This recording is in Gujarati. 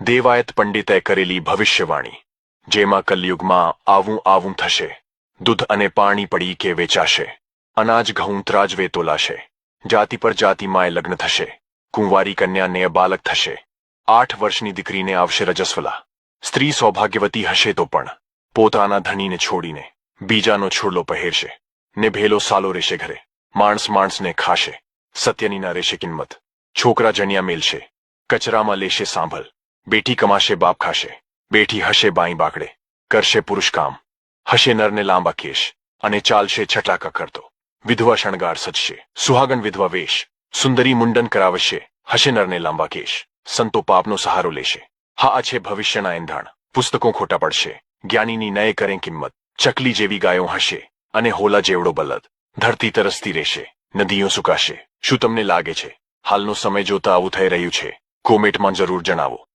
દેવાયત પંડિતે કરેલી ભવિષ્યવાણી, જેમાં કલયુગમાં આવું આવું થશે, દૂધ અને પાણી પડી કે વેચાશે, અનાજ ઘઉં ત્રાજવે તોલાશે, જાતિ પર જાતિમાંય લગ્ન થશે, કુંવારી કન્યાને બાલક થશે, આઠ વર્ષની દીકરીને આવશે રજસ્વલા, સ્ત્રી સૌભાગ્યવતી હશે તો પણ, પોતાના ધણીને છોડીને, બીજાનો છોડલો પહેરશે, ને ભેલો સાલો રહેશે ઘરે, માણસ માણસને ખાશે, સત્યની ના રહેશે કિંમત, છોકરા જણિયા મેલશે, કચરામાં લેશે સાંભળ બેટી કમાશે, બાપ ખાશે. બેટી હશે બાઈ બાકડે. કરશે પુરુષ કામ. હશે નરને લાંબા કેશ. અને ચાલશે છટાકા કરતો. વિધવા શણગાર સજશે. સુહાગણ વિધવા વેશ. સુંદરી મુંડન કરાવશે. હશે નરને લાંબા કેશ. સંતો પાપનો સહારો લેશે. હા છે ભવિષ્યના એંધાણ. પુસ્તકો ખોટા પડશે. જ્ઞાનીની નય કરે કિંમત. ચકલી જેવી ગાયો હશે. અને હોલા જેવડો બલદ. ધરતી તરસતી રહેશે. નદીઓ સુકાશે. શું તમને લાગે છે? હાલનો સમય જોતા આવું થઈ રહ્યું છે. કોમેન્ટમાં જરૂર જણાવો.